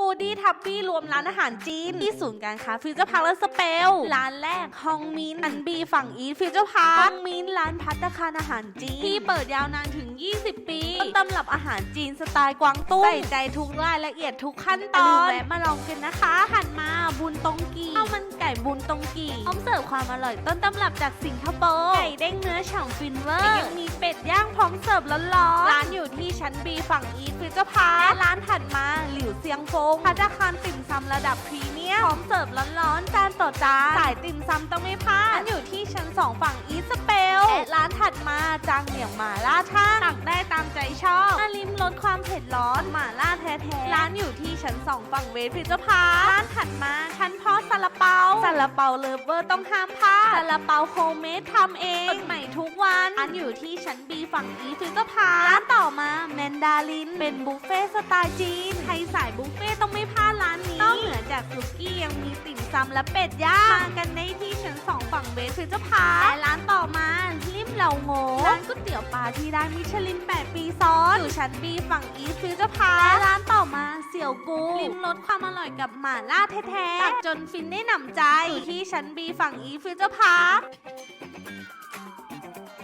ฟูดี้ทับบี้รวมร้านอาหารจีน ที่ศูนย์การค้าฟิวเจอร์พาร์คและสเปล ร้านแรกฮองมินอันบีฝั่งอีทฟิวเจอร์พาร์คฮองมินร้านพัตตาคารอาหารจีน ที่เปิดยาวนานถึง 20 ปีต้นตำรับอาหารจีนสไตล์กวางตุ้งใส่ใจทุกรายละเอียดทุกขั้นตอนแวะมาลองกันนะคะหันมาบุญตงกีข้าวมันไก่บุญตงกีพร้อมเสิร์ฟความอร่อยต้นตำรับจากสิงคโปร์ไก่เด้งเนื้อฉ่ำฟินเวอร์ยังมีเป็ดย่างพร้อมเสิร์ฟร้อนๆร้านอยู่ที่ชั้นบีฝั่งอีทฟิวเจอร์พาร์คร้านถัด ฟงพัตตาคารติ่มซำระดับพรีเมียมพร้อมเสิร์ฟร้อนๆจานต่อจานสายติ่มซำต้องไม่พลาดร้านอยู่ที่ชั้น 2 ฝั่งอีสเปลและร้านถัดมาจางเหนียงหม่าล่าช่างตักได้ตามใจชอบมาลิ้มรสความเผ็ดร้อนหม่าล่าแท้ๆร้านอยู่ที่ชั้น 2 ฝั่งเวสพิจพาร้านถัดมาาลาเปาเลิฟเวอร์ต้องห้ามพลาดซาลาเปาโฮมเมดทำเองสดใหม่ทุกวันร้านอยู่ที่ชั้นบีฝั่งอีฟิวเจอร์พาร์ร้านต่อมาแมนดาลิน เป็นบุฟเฟ่ต์สไตล์จีน ใครสายบุฟเฟ่ต์ต้องไม่พลาดร้านนี้นอกเหนือจากสุกี้ยังมีติ่มซำและเป็ดย่างมากันได้ที่ชั้น2ฝั่งเวสฟิวเจอร์พาร์และร้านต่อมาลิมเหล่าโง่ร้านก๋วยเตี๋ยวปลาที่ได้มิชลิน 8 ปีซ้อนอยู่ชั้นบีฝั่งอีฟิวเจอร์พาร์ ยวกูลิมรสความอร่อยกับหม่าล่าแท้ๆตักจนฟินได้หนำใจอยู่ที่ชั้นบีฝั่งอีทฟิวเจอร์พาร์ค